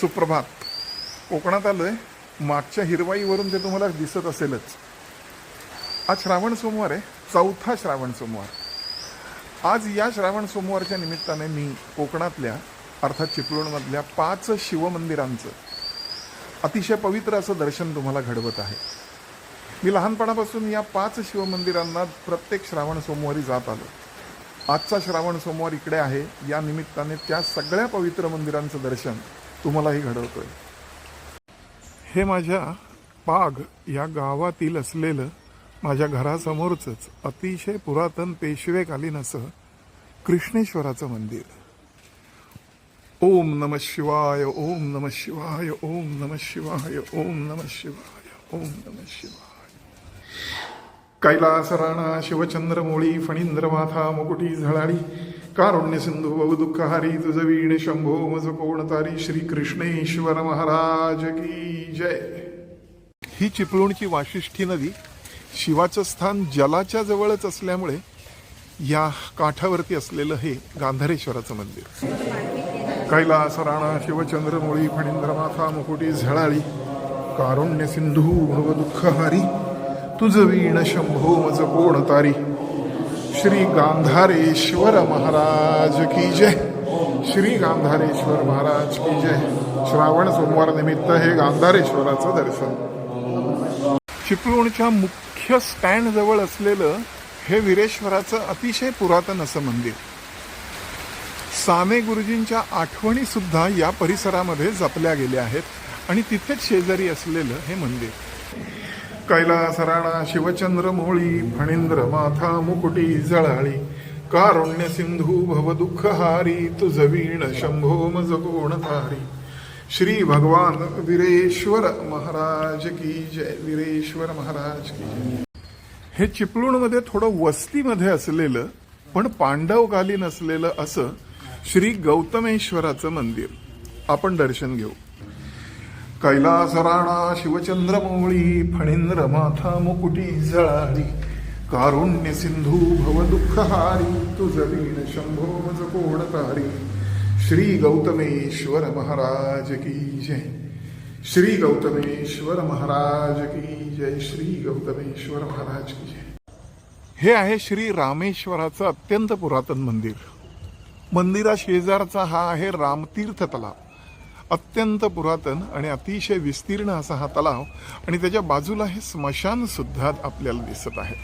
सुप्रभात. कोकणात आलोय. मागच्या हिरवाईवरून ते तुम्हाला दिसत असेलच. आज श्रावण सोमवार आहे. चौथा श्रावण सोमवार. आज या श्रावण सोमवारच्या निमित्ताने मी कोकणातल्या अर्थात चिपळूणमधल्या पाच शिवमंदिरांचं अतिशय पवित्र असं दर्शन तुम्हाला घडवत आहे. मी लहानपणापासून या पाच शिवमंदिरांना प्रत्येक श्रावण सोमवारी जात आलो. आजचा श्रावण सोमवार इकडे आहे. या निमित्ताने त्या सगळ्या पवित्र मंदिरांचं दर्शन तुम्हालाही घडवतोय. हे माझ्या पाग या गावातील असलेलं माझ्या घरासमोरचंच अतिशय पुरातन पेशवेकालीन असं कृष्णेश्वराचं मंदिर. ओम नम शिवाय ओम नम शिवाय ओम नम शिवाय ओम नम शिवाय ओम नम शिवाय. कैलास राणा शिवचंद्र मोळी फणींद्र माथा मुकुटी झळाळी कारुण्य सिंधू बहु दुःखहारी तुझ वीण शंभो मज कोणतारी श्री कृष्णेश्वर महाराज की जय. ही चिपळूणची वाशिष्ठी नदी शिवाचं स्थान जलाच्या जवळच असल्यामुळे या काठावरती असलेलं हे गांधारेश्वराचं मंदिर. कैलास राणा शिवचंद्र मोळी फणींद्र मुकुटी झळाळी कारुण्य सिंधू भव दुःखहारी तुझ वीण शंभो मज कोण तारी श्री गांधारेश्वर महाराज की जय। श्री गांधारेश्वर महाराज की जय। श्रावण सोमवार निमित्त हे गांधारेश्वराचं दर्शन। चिपळूणच्या मुख्य स्टँड जवळ असलेलं हे विरेश्वराचं अतिशय पुरातन असं मंदिर. साने गुरुजींच्या आठवणी सुद्धा या परिसरामध्ये जपल्या गेल्या आहेत आणि तिथेच शेजारी असलेलं हे मंदिर. कैलास राणा शिवचंद्र मोळी फणींद्र माथा मुकुटी जळाळी। कारुण्य सिंधू भव दुःखहारी तुझ वीण शंभो मज कोण तारी। श्री भगवान वीरेश्वर महाराज की जय। वीरेश्वर महाराज की जय। हे चिपळूणमध्ये थोडं वस्तीमध्ये असलेलं पण पांडवकालीन असलेलं असं श्री गौतमेश्वराचं मंदिर. आपण दर्शन घेऊ. कैलास राणा शिवचंद्र मोळी फणींद्र माथा मुकुटी जळाळी कारुण्य सिंधू भव दुःखहारी तुझ वीण शंभो मज कोण तारी श्री गौतमेश्वर महाराज की जय. श्री गौतमेश्वर महाराज की जय. श्री गौतमेश्वर महाराज की जय. हे आहे श्री रामेश्वराचं अत्यंत पुरातन मंदिर. मंदिरा शेजारचा हा आहे रामतीर्थ तलाव अत्यंत पुरातन आणि अतिशय विस्तीर्ण असा हा तलाव आणि त्याच्या बाजूला हे स्मशान सुद्धा आपल्याला दिसत आहे.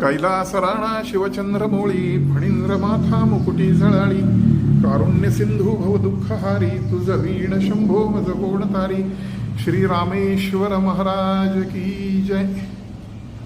कैलास राणा शिवचंद्र मोळी फणींद्र माथा मुकुटी झळाळी कारुण्य सिंधू भव दुःखहारी तुझ वीण शंभो मज कोण तारी श्री रामेश्वर महाराज की जय.